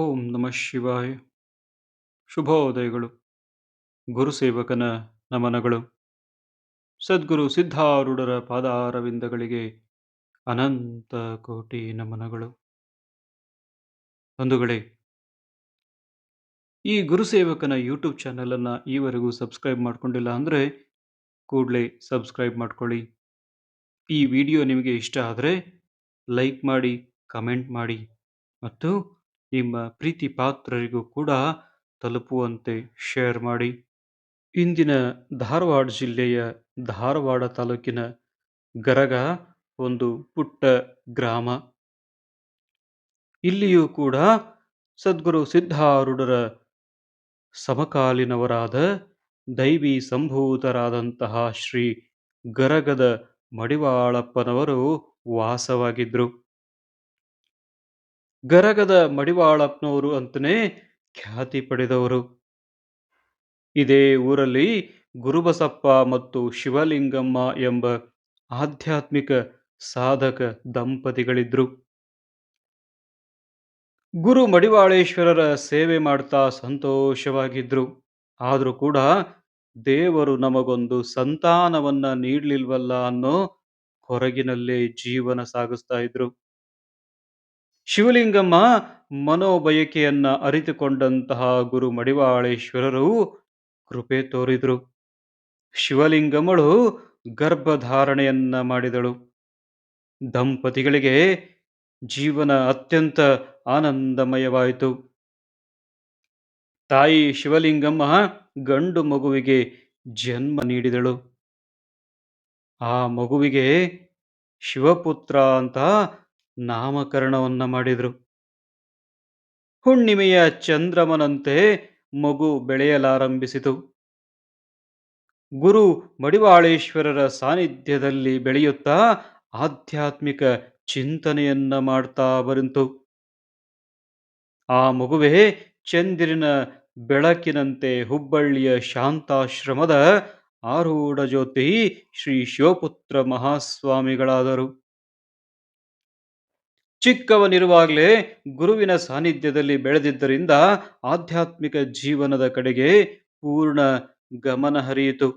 ಓಂ ನಮಃ ಶಿವಾಯ. ಶುಭೋದಯಗಳು. ಗುರುಸೇವಕನ ನಮನಗಳು. ಸದ್ಗುರು ಸಿದ್ಧಾರೂಢರ ಪಾದಾರವಿಂದಗಳಿಗೆ ಅನಂತ ಕೋಟಿ ನಮನಗಳು. ಬಂಧುಗಳೇ, ಈ ಗುರುಸೇವಕನ ಯೂಟ್ಯೂಬ್ ಚಾನಲನ್ನು ಈವರೆಗೂ ಸಬ್ಸ್ಕ್ರೈಬ್ ಮಾಡ್ಕೊಂಡಿಲ್ಲ ಅಂದರೆ ಕೂಡಲೇ ಸಬ್ಸ್ಕ್ರೈಬ್ ಮಾಡ್ಕೊಳ್ಳಿ. ಈ ವಿಡಿಯೋ ನಿಮಗೆ ಇಷ್ಟ ಆದರೆ ಲೈಕ್ ಮಾಡಿ, ಕಮೆಂಟ್ ಮಾಡಿ ಮತ್ತು ನಿಮ್ಮ ಪ್ರೀತಿ ಪಾತ್ರರಿಗೂ ಕೂಡ ತಲುಪುವಂತೆ ಶೇರ್ ಮಾಡಿ. ಇಂದಿನ ಧಾರವಾಡ ಜಿಲ್ಲೆಯ ಧಾರವಾಡ ತಾಲೂಕಿನ ಗರಗ ಒಂದು ಪುಟ್ಟ ಗ್ರಾಮ. ಇಲ್ಲಿಯೂ ಕೂಡ ಸದ್ಗುರು ಸಿದ್ಧಾರೂಢರ ಸಮಕಾಲೀನವರಾದ ದೈವಿ ಸಂಭೂತರಾದಂತಹ ಶ್ರೀ ಗರಗದ ಮಡಿವಾಳಪ್ಪನವರು ವಾಸವಾಗಿದ್ರು. ಗರಗದ ಮಡಿವಾಳಪ್ಪನವರು ಅಂತನೇ ಖ್ಯಾತಿ ಪಡೆದವರು. ಇದೇ ಊರಲ್ಲಿ ಗುರುಬಸಪ್ಪ ಮತ್ತು ಶಿವಲಿಂಗಮ್ಮ ಎಂಬ ಆಧ್ಯಾತ್ಮಿಕ ಸಾಧಕ ದಂಪತಿಗಳಿದ್ರು. ಗುರು ಮಡಿವಾಳೇಶ್ವರರ ಸೇವೆ ಮಾಡ್ತಾ ಸಂತೋಷವಾಗಿದ್ರು. ಆದರೂ ಕೂಡ ದೇವರು ನಮಗೊಂದು ಸಂತಾನವನ್ನ ನೀಡ್ಲಿಲ್ವಲ್ಲ ಅನ್ನೋ ಹೊರಗಿನಲ್ಲೇ ಜೀವನ ಸಾಗಿಸ್ತಾ ಇದ್ರು. ಶಿವಲಿಂಗಮ್ಮ ಮನೋಬಯಕೆಯನ್ನ ಅರಿತುಕೊಂಡಂತಹ ಗುರು ಮಡಿವಾಳೇಶ್ವರರು ಕೃಪೆ ತೋರಿದರು. ಶಿವಲಿಂಗಮ್ಮಳು ಗರ್ಭಧಾರಣೆಯನ್ನ ಮಾಡಿದಳು. ದಂಪತಿಗಳಿಗೆ ಜೀವನ ಅತ್ಯಂತ ಆನಂದಮಯವಾಯಿತು. ತಾಯಿ ಶಿವಲಿಂಗಮ್ಮ ಗಂಡು ಮಗುವಿಗೆ ಜನ್ಮ ನೀಡಿದಳು. ಆ ಮಗುವಿಗೆ ಶಿವಪುತ್ರ ಅಂತ ನಾಮಕರಣವನ್ನ ಮಾಡಿದರು. ಹುಣ್ಣಿಮೆಯ ಚಂದ್ರಮನಂತೆ ಮಗು ಬೆಳೆಯಲಾರಂಭಿಸಿತು. ಗುರು ಮಡಿವಾಳೇಶ್ವರರ ಸಾನ್ನಿಧ್ಯದಲ್ಲಿ ಬೆಳೆಯುತ್ತಾ ಆಧ್ಯಾತ್ಮಿಕ ಚಿಂತನೆಯನ್ನ ಮಾಡ್ತಾ ಬಂತು ಆ ಮಗುವೇ ಚಂದಿರಿನ ಬೆಳಕಿನಂತೆ ಹುಬ್ಬಳ್ಳಿಯ ಶಾಂತಾಶ್ರಮದ ಆರೂಢ ಜ್ಯೋತಿ ಶ್ರೀ ಶಿವಪುತ್ರ ಮಹಾಸ್ವಾಮಿಗಳಾದರು. ಚಿಕ್ಕವನಿರುವಾಗಲೇ ಗುರುವಿನ ಸಾನ್ನಿಧ್ಯದಲ್ಲಿ ಬೆಳೆದಿದ್ದರಿಂದ ಆಧ್ಯಾತ್ಮಿಕ ಜೀವನದ ಕಡೆಗೆ ಪೂರ್ಣ ಗಮನ ಹರಿಯಿತು.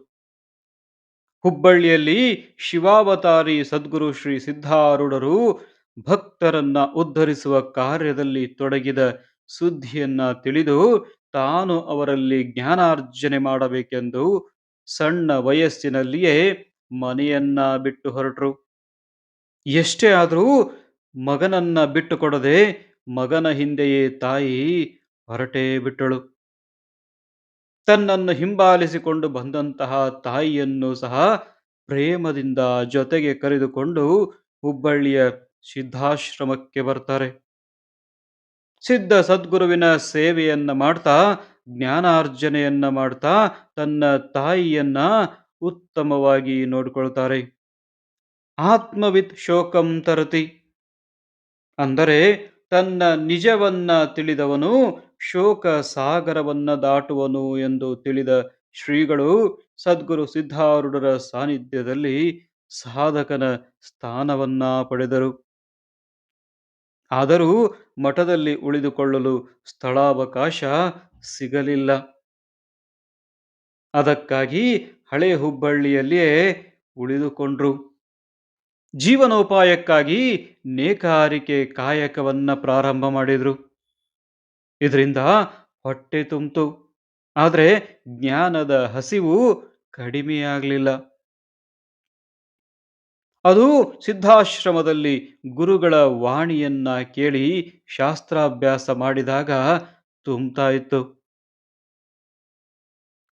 ಹುಬ್ಬಳ್ಳಿಯಲ್ಲಿ ಶಿವಾವತಾರಿ ಸದ್ಗುರು ಶ್ರೀ ಸಿದ್ಧಾರೂಢರು ಭಕ್ತರನ್ನ ಉದ್ಧರಿಸುವ ಕಾರ್ಯದಲ್ಲಿ ತೊಡಗಿದ ಸುದ್ದಿಯನ್ನ ತಿಳಿದು ತಾನು ಅವರಲ್ಲಿ ಜ್ಞಾನಾರ್ಜನೆ ಮಾಡಬೇಕೆಂದು ಸಣ್ಣ ವಯಸ್ಸಿನಲ್ಲಿಯೇ ಮನೆಯನ್ನ ಬಿಟ್ಟು ಹೊರಟರು. ಎಷ್ಟೇ ಆದರೂ ಮಗನನ್ನ ಬಿಟ್ಟುಕೊಡದೆ ಮಗನ ಹಿಂದೆಯೇ ತಾಯಿ ಹೊರಟೇ ಬಿಟ್ಟಳು. ತನ್ನನ್ನು ಹಿಂಬಾಲಿಸಿಕೊಂಡು ಬಂದಂತಹ ತಾಯಿಯನ್ನು ಸಹ ಪ್ರೇಮದಿಂದ ಜೊತೆಗೆ ಕರೆದುಕೊಂಡು ಹುಬ್ಬಳ್ಳಿಯ ಸಿದ್ಧಾಶ್ರಮಕ್ಕೆ ಬರ್ತಾರೆ. ಸಿದ್ಧ ಸದ್ಗುರುವಿನ ಸೇವೆಯನ್ನ ಮಾಡ್ತಾ, ಜ್ಞಾನಾರ್ಜನೆಯನ್ನ ಮಾಡ್ತಾ ತನ್ನ ತಾಯಿಯನ್ನ ಉತ್ತಮವಾಗಿ ನೋಡಿಕೊಳ್ತಾರೆ. ಆತ್ಮವಿತ್ ಶೋಕಂ ತರತಿ. ಅಂದರೆ ತನ್ನ ನಿಜವನ್ನ ತಿಳಿದವನು ಶೋಕ ಸಾಗರವನ್ನ ದಾಟುವನು ಎಂದು ತಿಳಿದ ಶ್ರೀಗಳು ಸದ್ಗುರು ಸಿದ್ಧಾರೂಢರ ಸಾನ್ನಿಧ್ಯದಲ್ಲಿ ಸಾಧಕನ ಸ್ಥಾನವನ್ನ ಪಡೆದರು. ಆದರೂ ಮಠದಲ್ಲಿ ಉಳಿದುಕೊಳ್ಳಲು ಸ್ಥಳಾವಕಾಶ ಸಿಗಲಿಲ್ಲ. ಅದಕ್ಕಾಗಿ ಹಳೆ ಹುಬ್ಬಳ್ಳಿಯಲ್ಲಿಯೇ ಉಳಿದುಕೊಂಡ್ರು. ಜೀವನೋಪಾಯಕ್ಕಾಗಿ ನೇಕಾರಿಕೆ ಕಾಯಕವನ್ನ ಪ್ರಾರಂಭ ಮಾಡಿದ್ರು. ಇದರಿಂದ ಹೊಟ್ಟೆ ತುಂಬಿತು. ಆದರೆ ಜ್ಞಾನದ ಹಸಿವು ಕಡಿಮೆಯಾಗಲಿಲ್ಲ. ಅದು ಸಿದ್ಧಾಶ್ರಮದಲ್ಲಿ ಗುರುಗಳ ವಾಣಿಯನ್ನ ಕೇಳಿ ಶಾಸ್ತ್ರಾಭ್ಯಾಸ ಮಾಡಿದಾಗ ತುಂಬ್ತಾ ಇತ್ತು.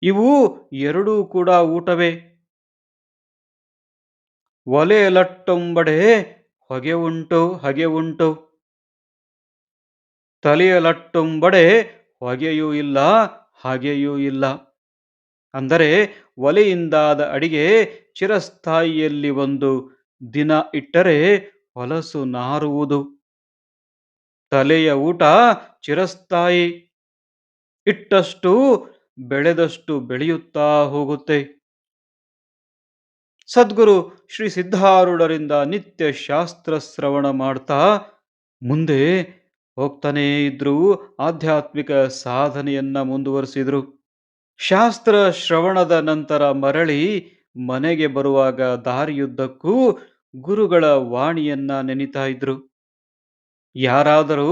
ಇವು ಎರಡೂ ಕೂಡ ಊಟವೇ. ಒಲೆಯಲಟ್ಟೊಂಬಡೆ ಹೊಗೆ ಉಂಟು, ಹಗೆ ಉಂಟು. ತಲೆಯ ಲಟ್ಟೊಂಬಡೆ ಹೊಗೆಯೂ ಇಲ್ಲ, ಹಾಗೆಯೂ ಇಲ್ಲ. ಅಂದರೆ ಒಲೆಯಿಂದಾದ ಅಡಿಗೆ ಚಿರಸ್ಥಾಯಿಯಲ್ಲಿ ಒಂದು ದಿನ ಇಟ್ಟರೆ ಹೊಲಸು ನಾರುವುದು. ತಲೆಯ ಊಟ ಚಿರಸ್ಥಾಯಿ, ಇಟ್ಟಷ್ಟು, ಬೆಳೆದಷ್ಟು ಬೆಳೆಯುತ್ತಾ ಹೋಗುತ್ತೆ. ಸದ್ಗುರು ಶ್ರೀ ಸಿದ್ಧಾರೂಢರಿಂದ ನಿತ್ಯ ಶಾಸ್ತ್ರ ಶ್ರವಣ ಮಾಡ್ತಾ ಮುಂದೆ ಹೋಗ್ತಾನೇ ಇದ್ರೂ, ಆಧ್ಯಾತ್ಮಿಕ ಸಾಧನೆಯನ್ನ ಮುಂದುವರಿಸಿದ್ರು. ಶಾಸ್ತ್ರ ಶ್ರವಣದ ನಂತರ ಮರಳಿ ಮನೆಗೆ ಬರುವಾಗ ದಾರಿಯುದ್ದಕ್ಕೂ ಗುರುಗಳ ವಾಣಿಯನ್ನ ನೆನಿತಾ ಇದ್ರು. ಯಾರಾದರೂ,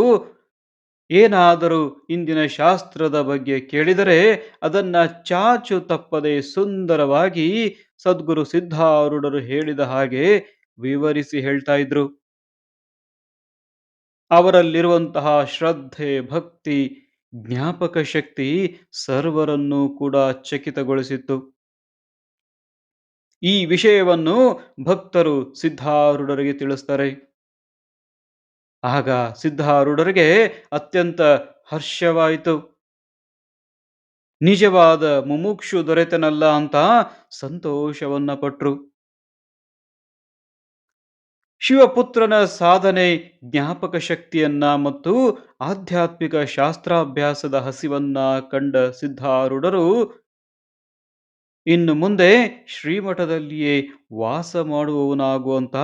ಏನಾದರೂ ಇಂದಿನ ಶಾಸ್ತ್ರದ ಬಗ್ಗೆ ಕೇಳಿದರೆ ಅದನ್ನ ಚಾಚು ತಪ್ಪದೆ ಸುಂದರವಾಗಿ ಸದ್ಗುರು ಸಿದ್ಧಾರೂಢರು ಹೇಳಿದ ಹಾಗೆ ವಿವರಿಸಿ ಹೇಳ್ತಾ ಇದ್ರು. ಅವರಲ್ಲಿರುವಂತಹ ಶ್ರದ್ಧೆ, ಭಕ್ತಿ, ಜ್ಞಾಪಕ ಶಕ್ತಿ ಸರ್ವರನ್ನೂ ಕೂಡ ಚಕಿತಗೊಳಿಸಿತ್ತು. ಈ ವಿಷಯವನ್ನು ಭಕ್ತರು ಸಿದ್ಧಾರೂಢರಿಗೆ ತಿಳಿಸ್ತಾರೆ. ಆಗ ಸಿದ್ಧಾರೂಢರಿಗೆ ಅತ್ಯಂತ ಹರ್ಷವಾಯಿತು. ನಿಜವಾದ ಮುಮುಕ್ಷು ದೊರೆತನಲ್ಲ ಅಂತ ಸಂತೋಷವನ್ನ ಪಟ್ರು. ಶಿವಪುತ್ರನ ಸಾಧನೆ ಜ್ಞಾಪಕ ಶಕ್ತಿಯನ್ನ ಮತ್ತು ಆಧ್ಯಾತ್ಮಿಕ ಶಾಸ್ತ್ರಾಭ್ಯಾಸದ ಹಸಿವನ್ನ ಕಂಡ ಸಿದ್ಧಾರೂಢರು ಇನ್ನು ಮುಂದೆ ಶ್ರೀಮಠದಲ್ಲಿಯೇ ವಾಸ ಮಾಡುವವನಾಗುವಂತ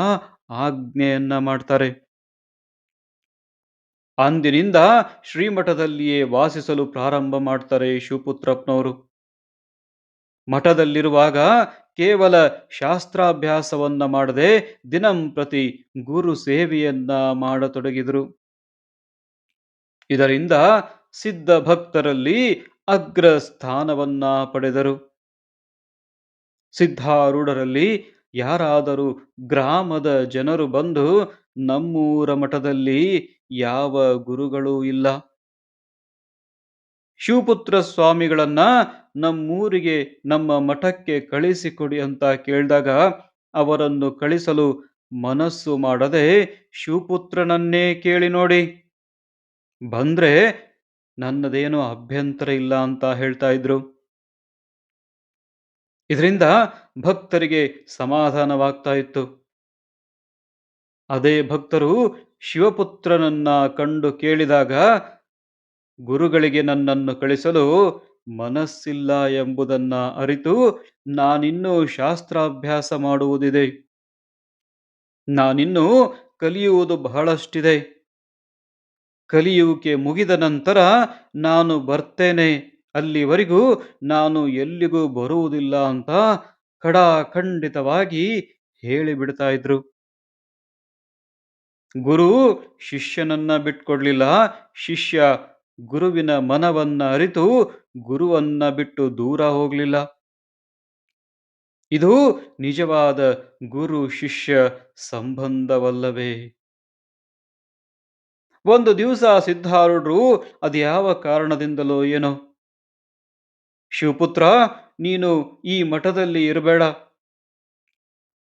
ಆಜ್ಞೆಯನ್ನ ಮಾಡ್ತಾರೆ. ಅಂದಿನಿಂದ ಶ್ರೀಮಠದಲ್ಲಿಯೇ ವಾಸಿಸಲು ಪ್ರಾರಂಭ ಮಾಡ್ತಾರೆ ಶಿವಪುತ್ರಪ್ಪನವರು. ಮಠದಲ್ಲಿರುವಾಗ ಕೇವಲ ಶಾಸ್ತ್ರಾಭ್ಯಾಸವನ್ನ ಮಾಡದೆ ದಿನಂಪ್ರತಿ ಗುರು ಸೇವೆಯನ್ನ ಮಾಡತೊಡಗಿದರು. ಇದರಿಂದ ಸಿದ್ಧ ಭಕ್ತರಲ್ಲಿ ಅಗ್ರ ಸ್ಥಾನವನ್ನ ಪಡೆದರು. ಸಿದ್ಧಾರೂಢರಲ್ಲಿ ಯಾರಾದರೂ ಗ್ರಾಮದ ಜನರು ಬಂದು ನಮ್ಮೂರ ಮಠದಲ್ಲಿ ಯಾವ ಗುರುಗಳೂ ಇಲ್ಲ. ಶಿವಪುತ್ರ ಸ್ವಾಮಿಗಳನ್ನ ನಮ್ಮೂರಿಗೆ, ನಮ್ಮ ಮಠಕ್ಕೆ ಕಳಿಸಿಕೊಡಿ ಅಂತ ಕೇಳಿದಾಗ ಅವರನ್ನು ಕಳಿಸಲು ಮನಸ್ಸು ಮಾಡದೆ ಶಿವಪುತ್ರನನ್ನೇ ಕೇಳಿ ನೋಡಿ. ಬಂದ್ರೆ ನನ್ನದೇನೋ ಅಭ್ಯಂತರ ಇಲ್ಲ ಅಂತ ಹೇಳ್ತಾ ಇದ್ರು. ಇದರಿಂದ ಭಕ್ತರಿಗೆ ಸಮಾಧಾನವಾಗ್ತಾ ಇತ್ತು. ಅದೇ ಭಕ್ತರು ಶಿವಪುತ್ರನನ್ನ ಕಂಡು ಕೇಳಿದಾಗ ಗುರುಗಳಿಗೆ ನನ್ನನ್ನು ಕಳಿಸಲು ಮನಸ್ಸಿಲ್ಲ ಎಂಬುದನ್ನ ಅರಿತು ನಾನಿನ್ನೂ ಶಾಸ್ತ್ರಾಭ್ಯಾಸ ಮಾಡುವುದಿದೆ. ನಾನಿನ್ನು ಕಲಿಯುವುದು ಬಹಳಷ್ಟಿದೆ. ಕಲಿಯುವಿಕೆ ಮುಗಿದ ನಂತರ ನಾನು ಬರ್ತೇನೆ. ಅಲ್ಲಿವರೆಗೂ ನಾನು ಎಲ್ಲಿಗೂ ಬರುವುದಿಲ್ಲ ಅಂತ ಖಡಾಖಂಡಿತವಾಗಿ ಹೇಳಿಬಿಡ್ತಾ ಇದ್ರು. ಗುರು ಶಿಷ್ಯನನ್ನ ಬಿಟ್ಕೊಡ್ಲಿಲ್ಲ. ಶಿಷ್ಯ ಗುರುವಿನ ಮನವನ್ನ ಅರಿತು ಗುರುವನ್ನ ಬಿಟ್ಟು ದೂರ ಹೋಗ್ಲಿಲ್ಲ. ಇದು ನಿಜವಾದ ಗುರು ಶಿಷ್ಯ ಸಂಬಂಧವಲ್ಲವೇ? ಒಂದು ದಿವಸ ಸಿದ್ಧಾರೂಢರು ಅದ್ಯಾವ ಕಾರಣದಿಂದಲೋ ಏನೋ? ಶಿವಪುತ್ರ, ನೀನು ಈ ಮಠದಲ್ಲಿ ಇರಬೇಡ.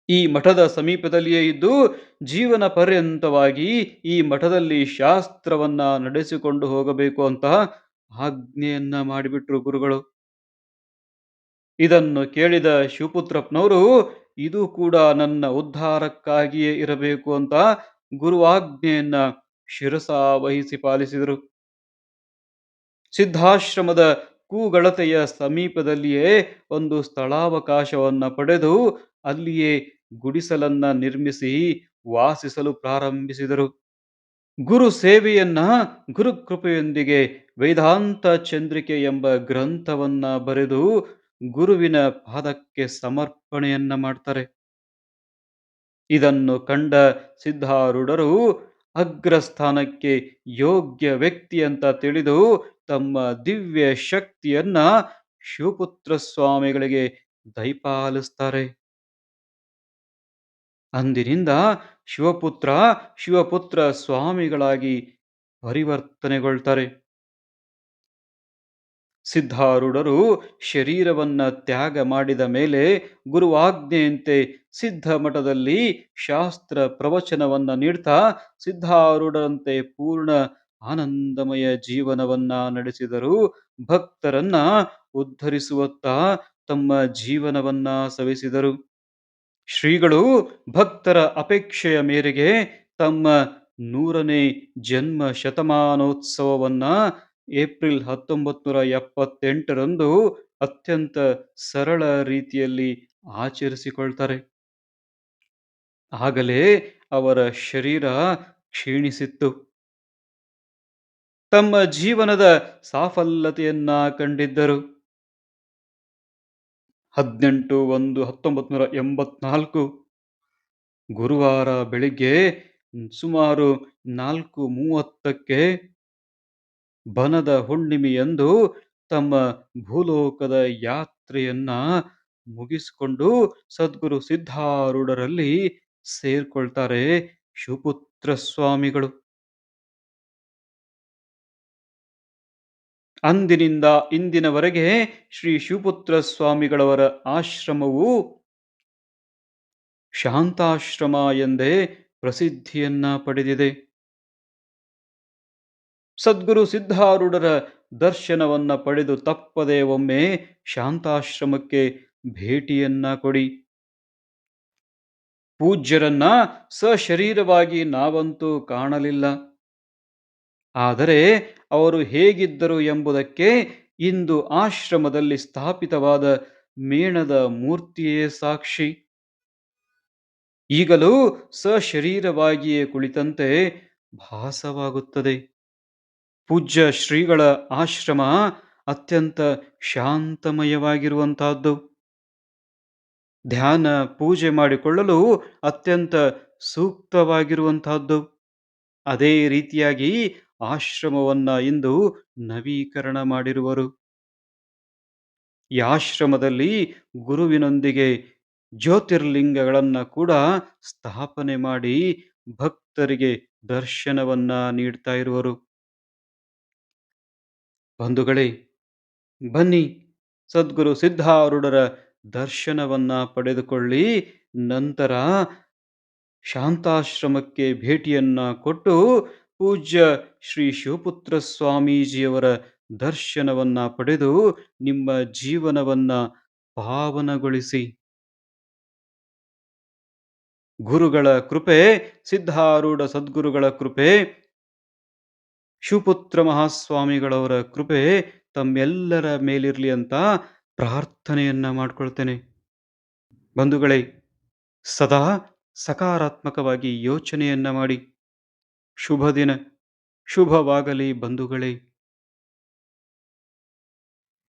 ಈ ಮಠದ ಸಮೀಪದಲ್ಲಿಯೇ ಇದ್ದು ಜೀವನ ಪರ್ಯಂತವಾಗಿ ಈ ಮಠದಲ್ಲಿ ಶಾಸ್ತ್ರವನ್ನ ನಡೆಸಿಕೊಂಡು ಹೋಗಬೇಕು ಅಂತ ಆಜ್ಞೆಯನ್ನ ಮಾಡಿಬಿಟ್ರು ಗುರುಗಳು. ಇದನ್ನು ಕೇಳಿದ ಶಿವಪುತ್ರಪ್ಪನವರು, ಇದು ಕೂಡ ನನ್ನ ಉದ್ಧಾರಕ್ಕಾಗಿಯೇ ಇರಬೇಕು ಅಂತ ಗುರುವಾಜ್ಞೆಯನ್ನ ಶಿರಸ ವಹಿಸಿ ಪಾಲಿಸಿದರು. ಸಿದ್ಧಾಶ್ರಮದ ಕೂಗಳತೆಯ ಸಮೀಪದಲ್ಲಿಯೇ ಒಂದು ಸ್ಥಳಾವಕಾಶವನ್ನು ಪಡೆದು ಅಲ್ಲಿಯೇ ಗುಡಿಸಲನ್ನ ನಿರ್ಮಿಸಿ ವಾಸಿಸಲು ಪ್ರಾರಂಭಿಸಿದರು. ಗುರು ಸೇವೆಯನ್ನ ಗುರುಕೃಪೆಯೊಂದಿಗೆ ವೇದಾಂತ ಚಂದ್ರಿಕೆ ಎಂಬ ಗ್ರಂಥವನ್ನ ಬರೆದು ಗುರುವಿನ ಪಾದಕ್ಕೆ ಸಮರ್ಪಣೆಯನ್ನ ಮಾಡ್ತಾರೆ. ಇದನ್ನು ಕಂಡ ಸಿದ್ಧಾರೂಢರು ಅಗ್ರಸ್ಥಾನಕ್ಕೆ ಯೋಗ್ಯ ವ್ಯಕ್ತಿ ಅಂತ ತಿಳಿದು ತಮ್ಮ ದಿವ್ಯ ಶಕ್ತಿಯನ್ನ ಶಿವಪುತ್ರ ಸ್ವಾಮಿಗಳಿಗೆ ದಯಪಾಲಿಸ್ತಾರೆ. ಅಂದಿನಿಂದ ಶಿವಪುತ್ರ ಶಿವಪುತ್ರ ಸ್ವಾಮಿಗಳಾಗಿ ಪರಿವರ್ತನೆಗೊಳ್ತಾರೆ. ಸಿದ್ಧಾರೂಢರು ಶರೀರವನ್ನ ತ್ಯಾಗ ಮಾಡಿದ ಮೇಲೆ ಗುರುವಾಜ್ಞೆಯಂತೆ ಸಿದ್ಧ ಮಠದಲ್ಲಿ ಶಾಸ್ತ್ರ ಪ್ರವಚನವನ್ನ ನೀಡ್ತಾ ಸಿದ್ಧಾರೂಢರಂತೆ ಪೂರ್ಣ ಆನಂದಮಯ ಜೀವನವನ್ನ ನಡೆಸಿದರು ಭಕ್ತರನ್ನ ಉದ್ಧರಿಸುವತ್ತ ತಮ್ಮ ಜೀವನವನ್ನ ಸವಿಸಿದರು. ಶ್ರೀಗಳು ಭಕ್ತರ ಅಪೇಕ್ಷೆಯ ಮೇರೆಗೆ ತಮ್ಮ ನೂರನೇ ಜನ್ಮ ಶತಮಾನೋತ್ಸವವನ್ನ ಏಪ್ರಿಲ್ ಹತ್ತೊಂಬತ್ತು ನೂರ ಎಪ್ಪತ್ತೆಂಟರಂದು ಅತ್ಯಂತ ಸರಳ ರೀತಿಯಲ್ಲಿ ಆಚರಿಸಿಕೊಳ್ತಾರೆ. ಆಗಲೇ ಅವರ ಶರೀರ ಕ್ಷೀಣಿಸಿತ್ತು. ತಮ್ಮ ಜೀವನದ ಸಾಫಲ್ಯತೆಯನ್ನ ಕಂಡಿದ್ದರು. 18-1-1984 ಗುರುವಾರ ಬೆಳಿಗ್ಗೆ ಸುಮಾರು 4:30ಕ್ಕೆ ಬನದ ಹುಣ್ಣಿಮೆಯಂದು ತಮ್ಮ ಭೂಲೋಕದ ಯಾತ್ರೆಯನ್ನ ಮುಗಿಸಿಕೊಂಡು ಸದ್ಗುರು ಸಿದ್ಧಾರೂಢರಲ್ಲಿ ಸೇರ್ಕೊಳ್ತಾರೆ ಶಿವಪುತ್ರ ಸ್ವಾಮಿಗಳು. ಅಂದಿನಿಂದ ಇಂದಿನವರೆಗೆ ಶ್ರೀ ಶಿವಪುತ್ರ ಸ್ವಾಮಿಗಳವರ ಆಶ್ರಮವು ಶಾಂತಾಶ್ರಮ ಎಂದೇ ಪ್ರಸಿದ್ಧಿಯನ್ನ ಪಡೆದಿದೆ. ಸದ್ಗುರು ಸಿದ್ಧಾರೂಢರ ದರ್ಶನವನ್ನ ಪಡೆದು ತಪ್ಪದೆ ಒಮ್ಮೆ ಶಾಂತಾಶ್ರಮಕ್ಕೆ ಭೇಟಿಯನ್ನ ಕೊಡಿ. ಪೂಜ್ಯರನ್ನ ಸಶರೀರವಾಗಿ ನಾವಂತೂ ಕಾಣಲಿಲ್ಲ. ಆದರೆ ಅವರು ಹೇಗಿದ್ದರು ಎಂಬುದಕ್ಕೆ ಇಂದು ಆಶ್ರಮದಲ್ಲಿ ಸ್ಥಾಪಿತವಾದ ಮೇಣದ ಮೂರ್ತಿಯೇ ಸಾಕ್ಷಿ. ಈಗಲೂ ಸಶರೀರವಾಗಿಯೇ ಕುಳಿತಂತೆ ಭಾಸವಾಗುತ್ತದೆ. ಪೂಜ್ಯ ಶ್ರೀಗಳ ಆಶ್ರಮ ಅತ್ಯಂತ ಶಾಂತಮಯವಾಗಿರುವಂತಹದ್ದು. ಧ್ಯಾನ, ಪೂಜೆ ಮಾಡಿಕೊಳ್ಳಲು ಅತ್ಯಂತ ಸೂಕ್ತವಾಗಿರುವಂತಹದ್ದು. ಅದೇ ರೀತಿಯಾಗಿ ಆಶ್ರಮವನ್ನ ಇಂದು ನವೀಕರಣ ಮಾಡಿರುವರು. ಈ ಆಶ್ರಮದಲ್ಲಿ ಗುರುವಿನೊಂದಿಗೆ ಜ್ಯೋತಿರ್ಲಿಂಗಗಳನ್ನ ಕೂಡ ಸ್ಥಾಪನೆ ಮಾಡಿ ಭಕ್ತರಿಗೆ ದರ್ಶನವನ್ನ ನೀಡ್ತಾ ಇರುವರು. ಬಂಧುಗಳೇ, ಬನ್ನಿ ಸದ್ಗುರು ಸಿದ್ಧಾರೂಢರ ದರ್ಶನವನ್ನ ಪಡೆದುಕೊಳ್ಳಿ, ನಂತರ ಶಾಂತಾಶ್ರಮಕ್ಕೆ ಭೇಟಿಯನ್ನ ಕೊಟ್ಟು ಪೂಜ್ಯ ಶ್ರೀ ಶಿವಪುತ್ರ ಸ್ವಾಮೀಜಿಯವರ ದರ್ಶನವನ್ನ ಪಡೆದು ನಿಮ್ಮ ಜೀವನವನ್ನ ಪಾವನಗೊಳಿಸಿ. ಗುರುಗಳ ಕೃಪೆ, ಸಿದ್ಧಾರೂಢ ಸದ್ಗುರುಗಳ ಕೃಪೆ, ಶಿವಪುತ್ರ ಮಹಾಸ್ವಾಮಿಗಳವರ ಕೃಪೆ ತಮ್ಮೆಲ್ಲರ ಮೇಲಿರಲಿ ಅಂತ ಪ್ರಾರ್ಥನೆಯನ್ನ ಮಾಡ್ಕೊಳ್ತೇನೆ. ಬಂಧುಗಳೇ, ಸದಾ ಸಕಾರಾತ್ಮಕವಾಗಿ ಯೋಚನೆಯನ್ನ ಮಾಡಿ. ಶುಭ ದಿನ ಶುಭವಾಗಲಿ ಬಂಧುಗಳೇ.